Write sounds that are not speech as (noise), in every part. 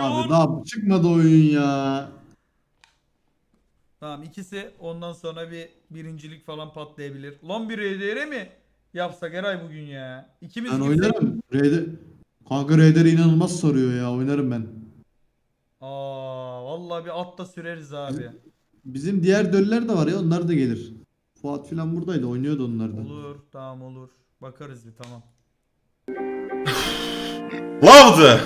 Abi daha çıkmadı oyun ya. Tamam ikisi ondan sonra bir birincilik falan patlayabilir. Lan bir RDR mi yapsak Eray bugün ya? İkimiz Ben oynarım. Raider. Kanka Raider inanılmaz soruyor ya. Oynarım ben. Aa vallahi bir at da süreriz abi. Bizim diğer döller de var ya. Onlar da gelir. Fuat filan buradaydı. Oynuyordu onlar da. Olur tamam olur. Bakarız bir tamam. Love'dı.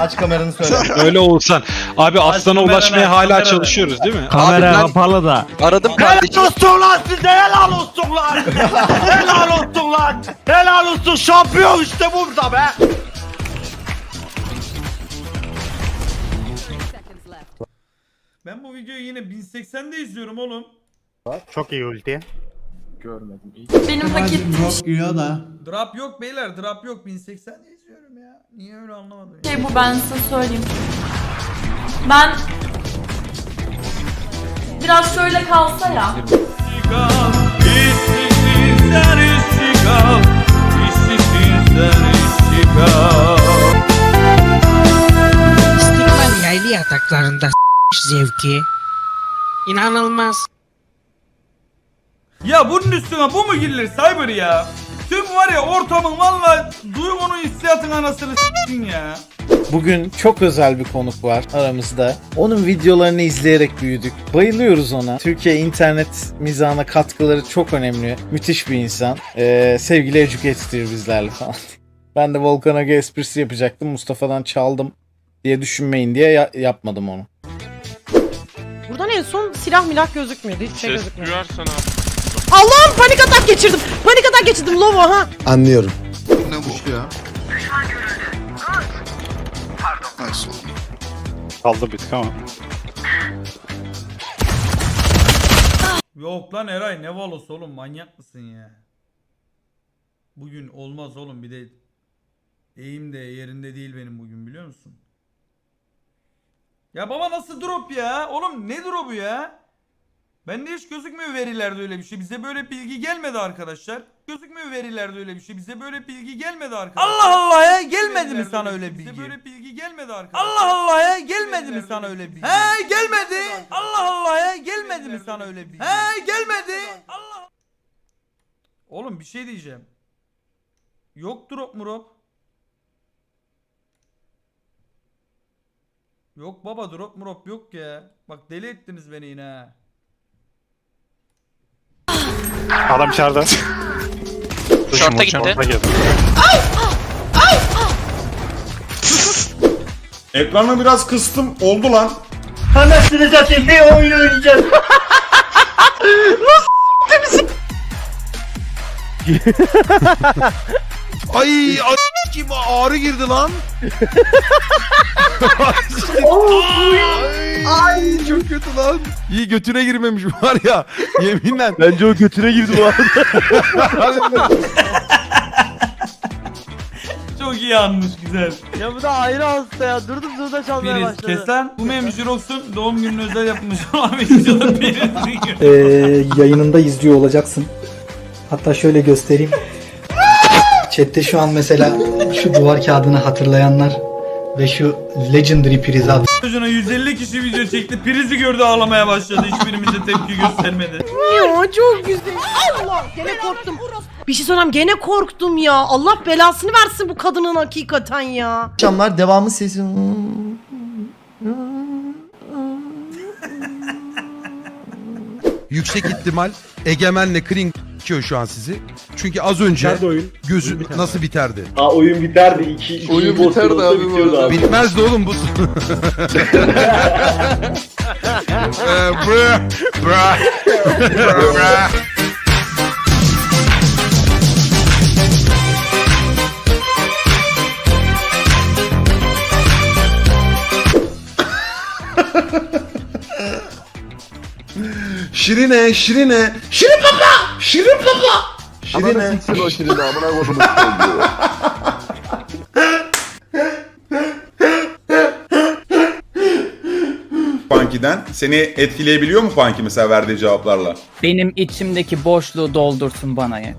Aç kameranı söyle. Öyle olsan. Abi aslana kamera ulaşmaya ver, hala çalışıyoruz değil mi? Kamera kapalı da. Aradım kardeşim. olsun lan size helal olsun lan. helal olsun lan. Helal olsun şampiyon işte burada be. ben bu videoyu yine 1080'de izliyorum oğlum. Çok iyi ulti. Benim hak da. Drop yok beyler drop yok 1080'de izliyorum ya. Niye öyle anlamadım şey bu ben size söyleyeyim. Ben biraz şöyle kalsa ya. İstikbal yaylı yataklarında zevki. İnanılmaz. Ya bunun üstüne bu mu girilir Cyber ya? Tüm var ya ortamın valla duygunun hissiyatın anasını s**tin ya. Bugün çok özel bir konuk var aramızda. Onun videolarını izleyerek büyüdük. Bayılıyoruz ona. Türkiye internet mizahına katkıları çok önemli. Müthiş bir insan. Ee, sevgili Educator bizlerle falan. (laughs) Ben de Volkan Aga esprisi yapacaktım. Mustafa'dan çaldım diye düşünmeyin diye ya- yapmadım onu. Buradan en son silah milah gözükmüyordu. Hiçbir şey gözükmüyor. Allah'ım panik atak geçirdim. Panik atak geçirdim Lovo ha. Anlıyorum. Kaldı bir tık ama. Yok lan Eray ne valosu oğlum manyak mısın ya? Bugün olmaz oğlum bir de eğim de yerinde değil benim bugün biliyor musun? Ya baba nasıl drop ya? Oğlum ne drop'u ya? Bende hiç gözükmüyor verilerde öyle bir şey. Bize böyle bilgi gelmedi arkadaşlar. Gözükmüyor verilerde öyle bir şey. Bize böyle bilgi gelmedi arkadaşlar. Allah Allah ya gelmedi mi sana öyle bilgi? Bize böyle bilgi gelmedi arkadaşlar. Allah Allah ya gelmedi mi sana öyle bilgi? He gelmedi. Allah Allah ya gelmedi mi sana öyle bilgi? He gelmedi. Allah. Oğlum bir şey diyeceğim. Yok drop murop. Yok baba drop murop yok ya. Bak deli ettiniz beni yine ha. Adam içeride. Şorta gitti. Ekranı biraz kıstım. Oldu lan. Anasını satayım bir oyun oynayacağız. (laughs) Ay ay kim ağrı girdi lan. Ay çok kötü lan. İyi götüne girmemiş var ya. (laughs) Yeminle. Bence o götüne girdi bu arada. (laughs) Çok iyi anmış güzel. Ya bu da ayrı hasta ya. Durdum durda çalmaya Biriz başladı. kesen bu Jirox'un doğum gününe özel yapmış olan videoda birisi. Ee, yayınında izliyor olacaksın. Hatta şöyle göstereyim. Chat'te şu an mesela şu duvar kağıdını hatırlayanlar ve şu Legendary priz abi Çocuğuna 150 kişi video çekti. Prizi gördü ağlamaya başladı. Hiçbirimize tepki göstermedi. Ya çok güzel. Allah gene korktum. Bir şey söyleyeyim gene korktum ya. Allah belasını versin bu kadının hakikaten ya. Akşamlar devamı sesi. Yüksek ihtimal Egemen'le Kring çıkıyor şu an sizi. Çünkü az önce gözü nasıl biterdi? Aa oyun biterdi. İki, iki oyun biterdi abi, bitiyordu abi. Bitmezdi oğlum bu. (laughs) Ee, brr, brr, brr. Şirine, Şirine, Şirin baba, Şirin baba, Şirine. o şimdi amına koydum. Banki Punky'den. Seni etkileyebiliyor mu Punky mesela verdiği cevaplarla? Benim içimdeki boşluğu doldursun bana yet.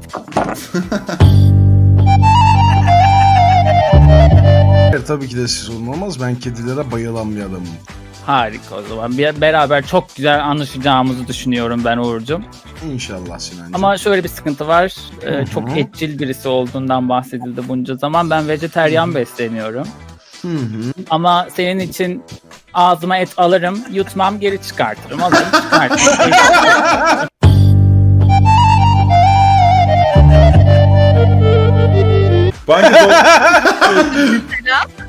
tabii ki de siz olmaz. Ben kedilere bayılan bir adamım. Harika o zaman. Bir, beraber çok güzel anlaşacağımızı düşünüyorum ben Uğur'cum. İnşallah Sinancığım. Ama şöyle bir sıkıntı var. Ee, çok etçil birisi olduğundan bahsedildi bunca zaman. Ben vejeteryan besleniyorum. Ama senin için ağzıma et alırım, yutmam, geri çıkartırım. Alırım, çıkartırım. Punky dol- (laughs) (laughs)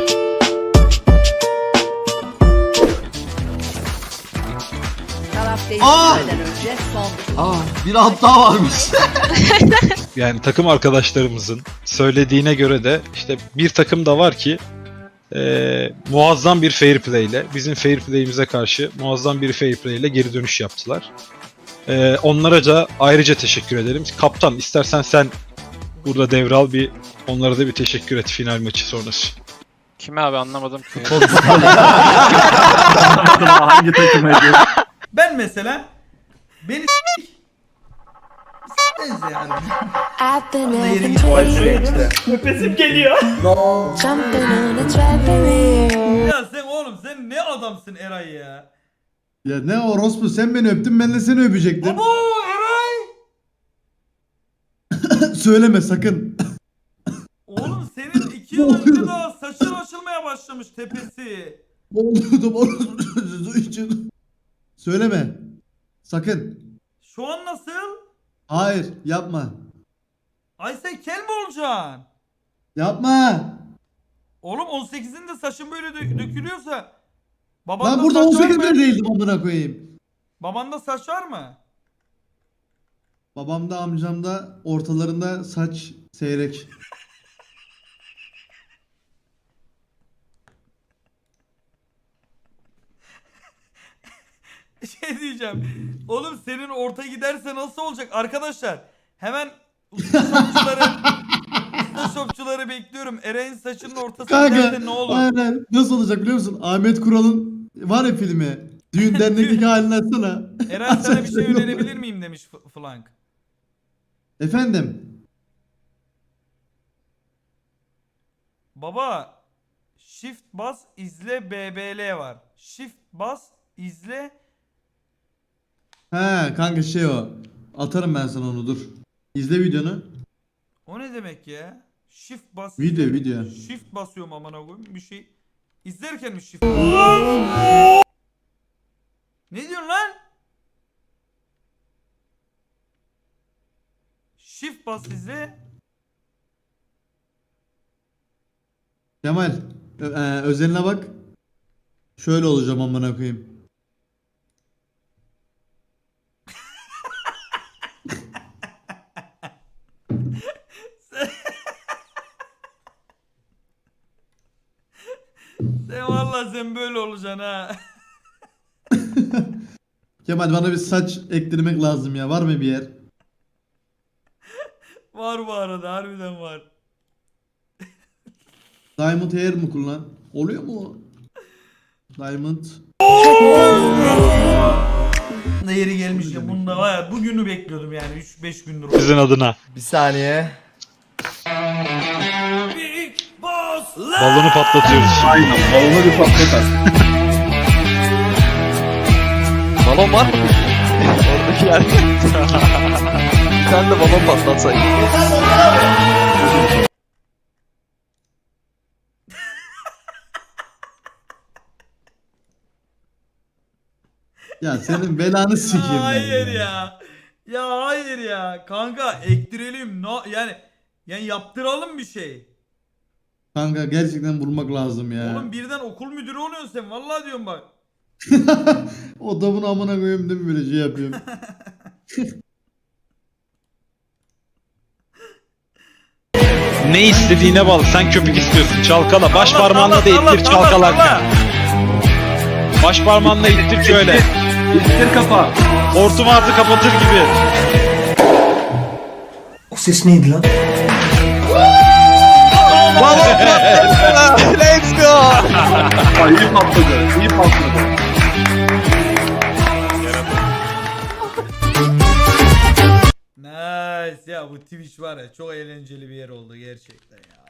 Aa! Aa bir alt daha varmış. (laughs) Yani takım arkadaşlarımızın söylediğine göre de işte bir takım da var ki eee, muazzam bir fair play ile bizim fair play'imize karşı muazzam bir fair play ile geri dönüş yaptılar. Eee onlara da ayrıca teşekkür ederim. Kaptan istersen sen burada devral bir onlara da bir teşekkür et final maçı sonrası. Kime abi anlamadım ki. (laughs) Hangi takım ediyor? Ben mesela beni. S**tmez yani. Yerim Nefesim geliyor. Ya sen oğlum sen ne adamsın Eray ya. Ya ne orospu sen beni öptün ben de seni öpecektim. Abo Eray. (coughs) Söyleme sakın. Oğlum senin iki yıl önce daha saçın açılmaya başlamış tepesi. Oldum orospu çocuğu için. Söyleme. Sakın. Şu an nasıl? Hayır yapma. Ay sen kel mi olacaksın? Yapma. Oğlum 18'inde saçın böyle dö- dökülüyorsa babanda Ben burada saç var 18 mı? bile değildim amına koyayım. Babanda saç var mı? Babamda amcamda ortalarında saç seyrek. (laughs) Şey diyeceğim. Oğlum senin orta giderse nasıl olacak? Arkadaşlar hemen usta şopçuları (laughs) usta şopçuları bekliyorum. Eren'in saçının ortası Kanka giderse ne olur? aynen. Nasıl olacak biliyor musun? Ahmet Kural'ın var ya filmi. Düğün (laughs) dernekteki halini açsana. Eren sana bir şey önerebilir miyim demiş F- Flank. Efendim. Baba Shift bas izle BBL var. Shift bas izle He kanka şey o. Atarım ben sana onu dur. İzle videonu. o ne demek ya? Shift bas Video, video. Shift basıyorum amına koyayım bir şey. İzlerken mi shift? ne diyorsun lan? Shift bas izle. Kemal. Ö- e, özeline bak. Şöyle olacağım amına koyayım. Sen böyle olacaksın ha. (laughs) Kemal bana bir saç ektirmek lazım ya. Var mı bir yer? (laughs) var bu arada harbiden var. (laughs) Diamond hair mi kullan? Oluyor mu o? Diamond. Ne yeri gelmiş ya bunda var ya bugünü bekliyordum yani 3-5 gündür. Sizin adına. Bir saniye. Balonu patlatıyoruz. Balonu bir patlat. Balon var mı? Oradaki yer. bir tane de balon patlatsaydı. Ya senin belanı sikeyim ben. Hayır ya. Ya hayır ya. Kanka ektirelim. No, yani yani yaptıralım bir şey. Kanka gerçekten vurmak lazım ya. Oğlum birden okul müdürü oluyorsun sen. Vallahi diyorum bak. (laughs) o da bunu amına koyayım değil mi böyle şey yapıyorum. (laughs) Ne istediğine bağlı. Sen köpük istiyorsun. Çalkala. Baş Salla, parmağınla da salla, ittir salla, çalkalarken. Baş parmağınla ittir şöyle. İttir kafa. Hortum ağzı kapatır gibi. O ses neydi lan? İyi patladı. İyi patladı. Nice ya bu Twitch var ya çok eğlenceli bir yer oldu gerçekten ya.